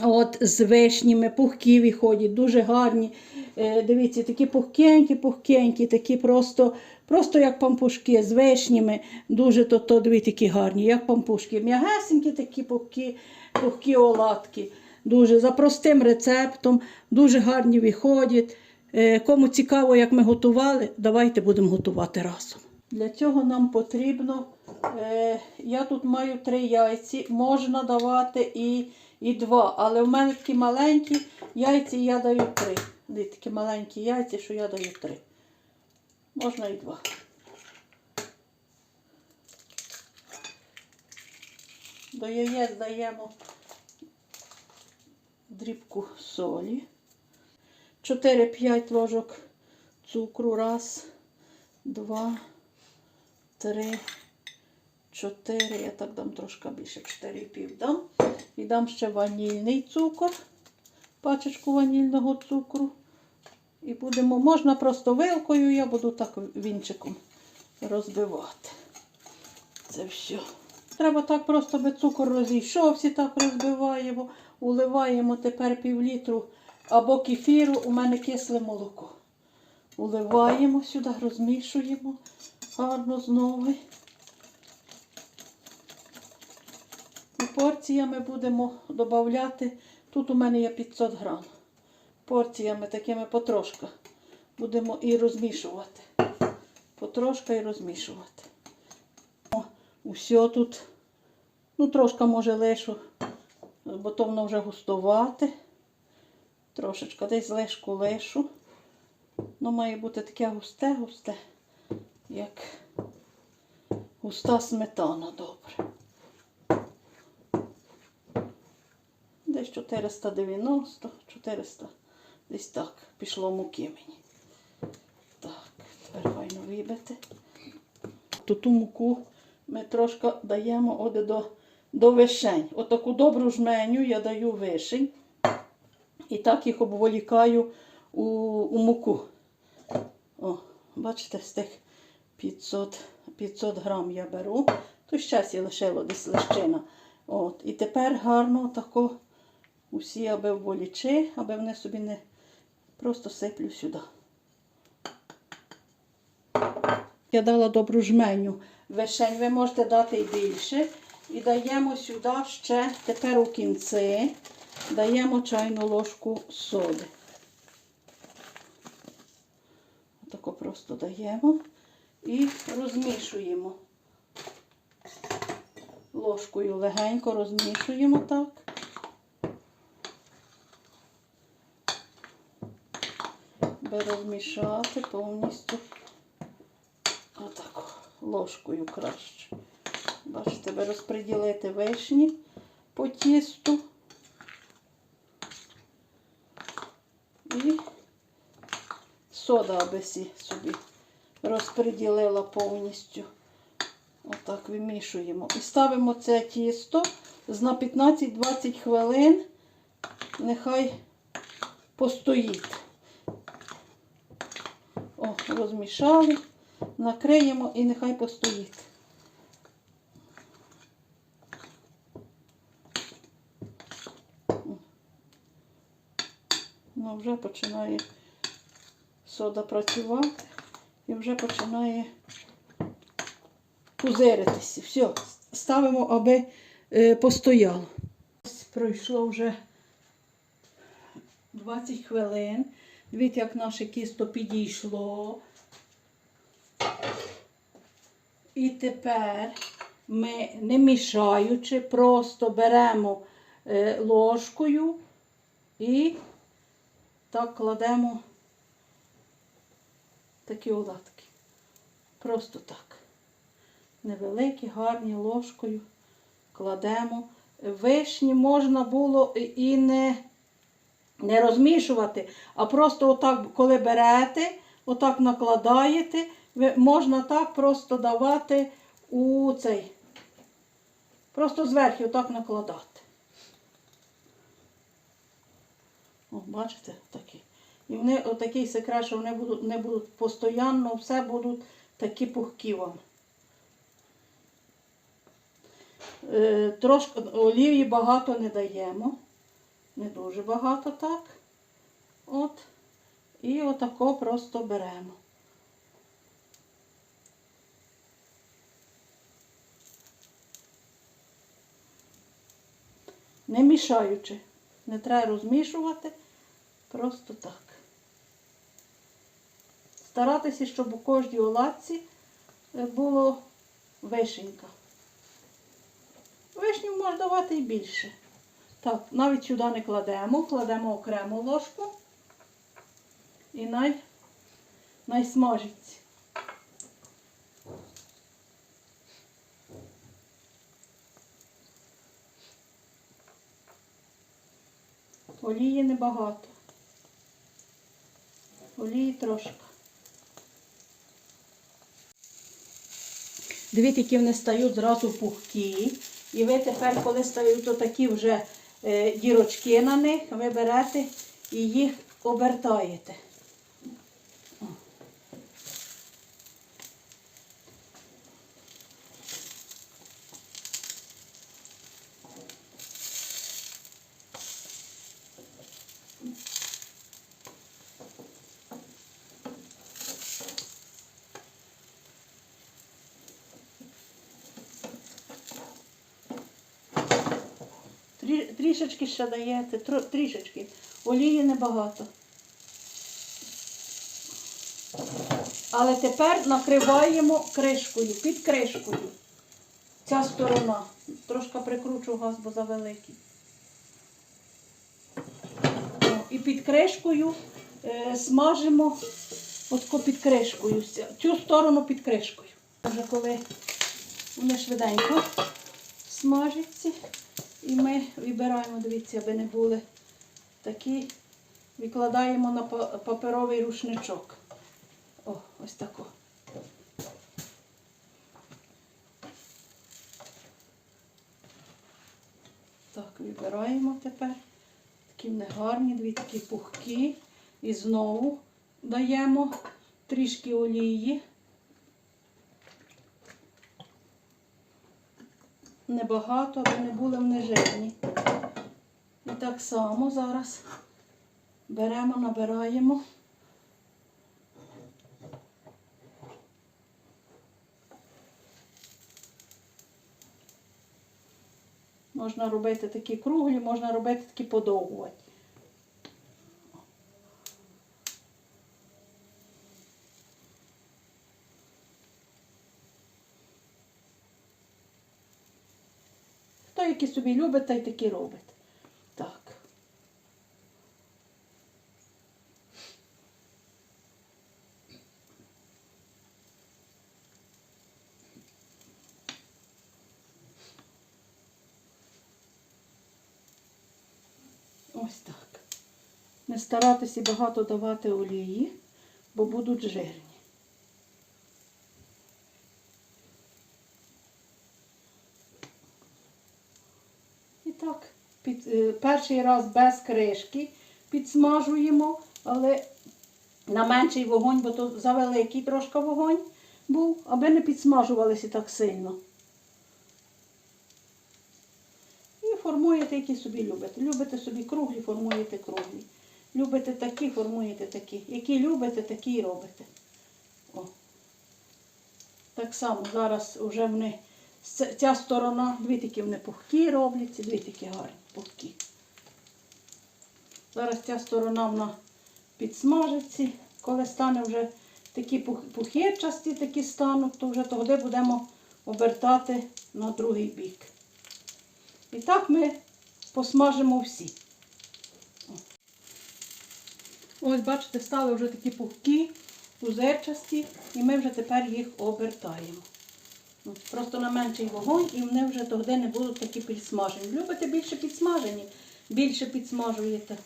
От з вишнями, пухкі виходять, дуже гарні. Е, дивіться, такі пухкенькі, пухкенькі, такі просто, просто як пампушки з вишнями. Дуже то, то дивіться, такі гарні, як пампушки. М'ягесенькі такі пухкі, пухкі оладки. Дуже за простим рецептом, дуже гарні виходять. Е, кому цікаво, як ми готували, давайте будемо готувати разом. Для цього нам потрібно, е, я тут маю три яйці, можна давати і, і два, але в мене такі маленькі яйці я даю три. Дивіться, такі маленькі яйця, що я даю три. Можна і два. До яєць даємо дрібку солі. 4-5 ложок цукру. Раз, два, три, чотири. Я так дам трошки більше, 4,5 дам. І дам ще ванільний цукор, пачечку ванільного цукру. І будемо, можна просто вилкою, я буду так вінчиком розбивати. Це все. Треба так просто, би цукор розійшовся, так розбиваємо, уливаємо тепер пів літру або кефіру, у мене кисле молоко. Уливаємо сюди, розмішуємо гарно знову. І порціями будемо додати. Тут у мене є 500 грам. Порціями такими потрошка. Будемо і розмішувати. Потрошка і розмішувати. О, Усе тут, ну трошки може лишу, бо то воно вже густувати. Трошечка десь лишку лишу. Воно має бути таке густе-густе, як густа сметана добре. Десь 490, 400, десь так пішло муки мені. Так, тепер файно вибити. Ту ту муку ми трошки даємо от до, до вишень. Отаку добру жменю я даю вишень. І так їх обволікаю у, у муку. О, бачите, з тих 500 500 грам я беру. То щас я лишила десь лищина. От, І тепер гарно тако усі аби обволічи, аби вони собі не просто сиплю сюди. Я дала добру жменю вишень, ви можете дати і більше. І даємо сюди ще, тепер у кінці, даємо чайну ложку соди. Отако просто даємо і розмішуємо. Ложкою легенько розмішуємо так. Би розмішати повністю. Отак, ложкою краще. Бачите, би розподілити вишні по тісту. І сода аби сі собі розподілила повністю. Отак вимішуємо. І ставимо це тісто на 15-20 хвилин. Нехай постоїть. Розмішали, накриємо і нехай постоїть. Ну, вже починає сода працювати і вже починає пузиритися. Все, ставимо, аби е, постояло. Ось Пройшло вже 20 хвилин. Дивіться, як наше кісто підійшло. І тепер ми, не мішаючи, просто беремо е, ложкою і так кладемо такі оладки. Просто так. Невеликі, гарні ложкою кладемо. Вишні можна було і не не розмішувати, а просто отак, коли берете, отак накладаєте, можна так просто давати у цей Просто зверху отак накладати. О, бачите, такі. І вони отакий секрет, що вони будуть, не будуть постійно, все будуть такі пухкі вам. Е, трошки олії багато не даємо. Не дуже багато так. От. І отако просто беремо. Не мішаючи. Не треба розмішувати. Просто так. Старатися, щоб у кожній оладці е, було вишенька. Вишню можна давати і більше. Так, навіть сюди не кладемо, кладемо окрему ложку і най, най смажиться. Олії небагато. Олії трошки. Дивіться, які вони стають зразу пухкі. І ви тепер, коли стають отакі вже дірочки на них, ви берете і їх обертаєте. О. Трі, трішечки ще даєте, трішечки. Олії небагато. Але тепер накриваємо кришкою, під кришкою. Ця сторона. Трошки прикручу газ, бо завеликий. І під кришкою е, смажимо отко під кришкою. Цю сторону під кришкою. Вже коли вони швиденько смажаться. І ми вибираємо, дивіться, аби не були такі, викладаємо на паперовий рушничок. О, ось тако. Так, вибираємо тепер. Такі вони гарні, дві такі пухкі. І знову даємо трішки олії. Небагато, аби не були вони жирні. І так само зараз беремо, набираємо. Можна робити такі круглі, можна робити такі подовгуваті. Хто які собі любить, та й такі робить. Так. Ось так. Не старатися багато давати олії, бо будуть жирні. Так, під, е, перший раз без кришки підсмажуємо, але на менший вогонь, бо то завеликий трошки вогонь був, аби не підсмажувалися так сильно. І формуєте, які собі любите. Любите собі круглі, формуєте круглі. Любите такі, формуєте такі. Які любите, такі робите. О. Так само зараз вже вони ця сторона, дві такі вони пухкі робляться, дві такі гарні пухкі. Зараз ця сторона вона підсмажиться. Коли стане вже такі пух- пухирчасті такі стануть, то вже тоді будемо обертати на другий бік. І так ми посмажимо всі. Ось, бачите, стали вже такі пухкі, узерчасті, і ми вже тепер їх обертаємо. Ну, просто на менший вогонь і вони вже тоді не будуть такі підсмажені. Любите більше підсмажені, більше підсмажуєте.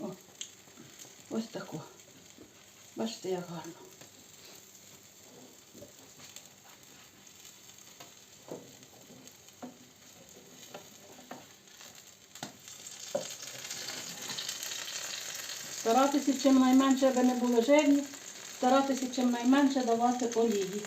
О, Ось таку. Бачите, як гарно. Старатися чим найменше, аби не були жирні, старатися чим найменше давати олії.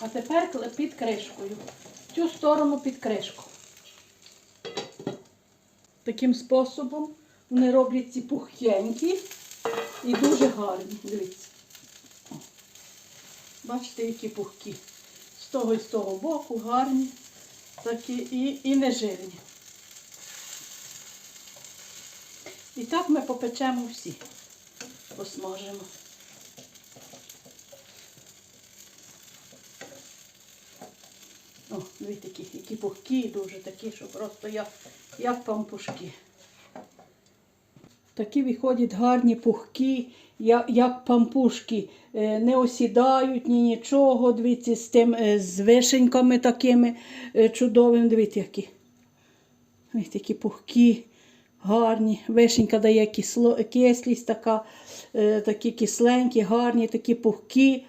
А тепер під кришкою. Цю сторону під кришку. Таким способом вони роблять ці пухенькі і дуже гарні. Дивіться. Бачите, які пухкі. З того і з того боку гарні, такі і, і нежирні. І так ми попечемо всі, посмажимо. О, дивіться, які, які пухкі, дуже такі, що просто як, як пампушки. Такі виходять гарні пухкі, як, як пампушки, Е, не осідають ні нічого. Дивіться, з тим е, з вишеньками такими е, чудовими. Дивіться, які. Ось такі пухкі, гарні. Вишенька дає кисло, кислість, така, е, такі кисленькі, гарні, такі пухкі,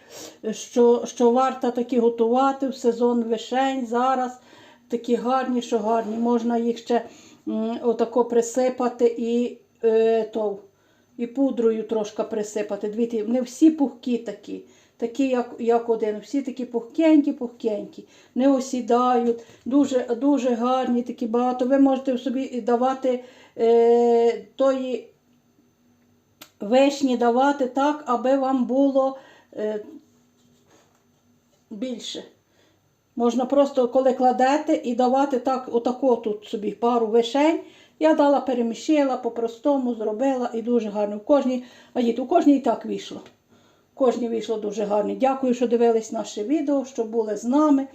що, що варто такі готувати в сезон вишень зараз. Такі гарні, що гарні. Можна їх ще м, отако присипати і, е, то, і пудрою трошки присипати. Дивіться, не всі пухкі такі. Такі, як, як один, всі такі пухкенькі, пухкенькі, не осідають, дуже, дуже гарні, такі багато. Ви можете собі давати е, тої вишні давати так, аби вам було е, більше. Можна просто, коли кладете, і давати так, отако тут собі пару вишень. Я дала, перемішила, по-простому зробила і дуже гарно. В кожній, у кожній і так вийшло. Кожній вийшло дуже гарно. Дякую, що дивились наше відео, що були з нами.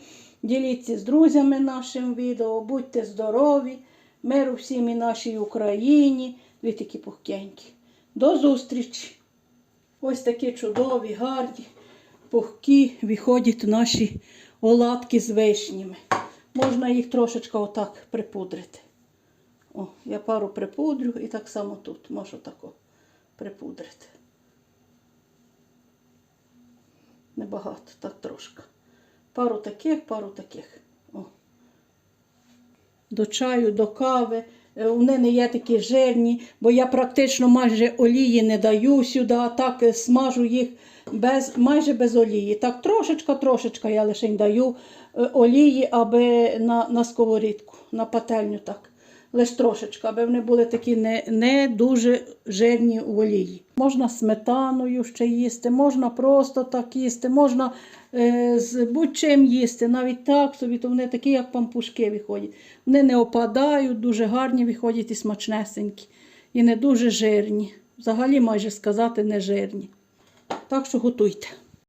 Діліться з друзями нашим відео, будьте здорові, миру всім і нашій Україні. Ви такі пухкенькі. До зустрічі! Ось такі чудові, гарні, пухкі виходять наші оладки з вишнями. Можна їх трошечки отак припудрити. О, я пару припудрю і так само тут можу тако припудрити. Небагато, так трошки. Пару таких, пару таких. О. До чаю, до кави. Е, Вони не є такі жирні, бо я практично майже олії не даю сюди, а так е, смажу їх без, майже без олії. Так трошечка, трошечка я лише даю е, олії, аби на, на сковорідку, на пательню так. Лише трошечка, аби вони були такі не, не дуже жирні в олії. Можна сметаною ще їсти, можна просто так їсти, можна е, з будь-чим їсти, навіть так собі, то вони такі, як пампушки виходять. Вони не опадають, дуже гарні виходять і смачнесенькі. І не дуже жирні. Взагалі, майже сказати, не жирні. Так що готуйте.